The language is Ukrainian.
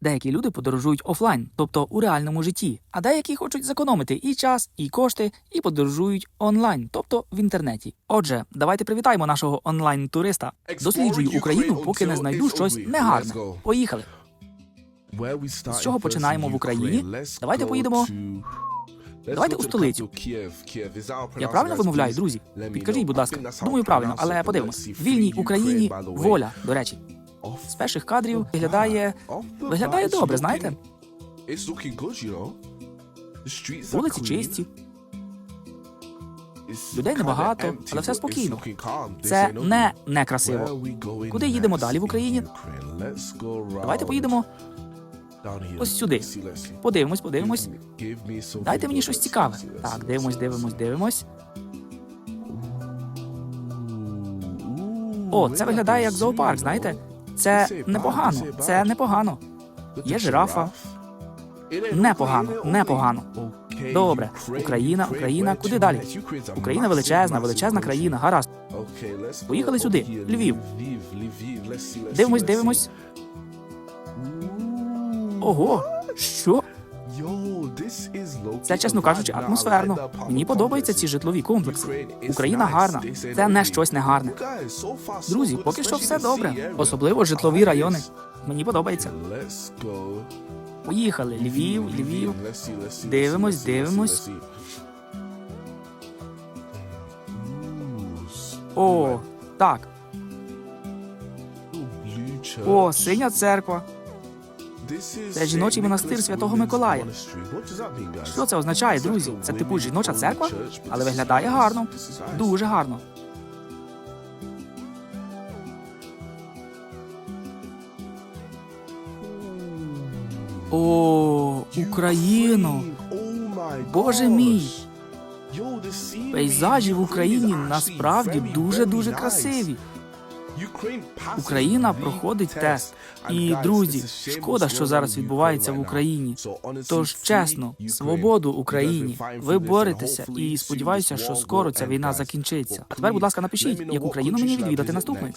Деякі люди подорожують офлайн, тобто у реальному житті, а деякі хочуть зекономити і час, і кошти, і подорожують онлайн, тобто в інтернеті. Отже, давайте привітаємо нашого онлайн-туриста. Досліджую Україну, поки не знайду щось негарне. Поїхали. З чого починаємо в Україні? Давайте поїдемо. Давайте у столицю. Я правильно вимовляю, друзі? Підкажіть, будь ласка. Думаю, правильно, але подивимось. Вільній Україні воля, до речі. З перших кадрів виглядає виглядає добре, знаєте? Вулиці чисті, людей небагато, але все спокійно. Це не некрасиво. Куди їдемо далі в Україні? Давайте поїдемо ось сюди. Подивимось, подивимось. Дайте мені щось цікаве. Так, дивимось, дивимось, дивимось. О, це виглядає як зоопарк, знаєте? Це непогано, це непогано. Є жирафа. Непогано, непогано. Добре, Україна, Україна, куди далі? Україна величезна, величезна країна, гаразд. Поїхали сюди, Львів. Дивимось, дивимось. Ого, що? Це, чесно кажучи, атмосферно. Мені подобаються ці житлові комплекси. Україна гарна. Це не щось негарне. Друзі, поки що все добре, особливо житлові райони. Мені подобається. Поїхали. Львів, Львів. Дивимось, дивимось. О, так. О, синя церква. Це жіночий монастир Святого Миколая. Що це означає, друзі? Це типу жіноча церква, але виглядає гарно. Дуже гарно. О, Україно! Боже мій! Пейзажі в Україні насправді дуже дуже красиві. Україна проходить тест. І друзі, шкода, що зараз відбувається в Україні. Тож чесно, свободу Україні. Ви боретеся і сподіваюся, що скоро ця війна закінчиться. А тепер, будь ласка, напишіть, яку країну мені відвідати наступною.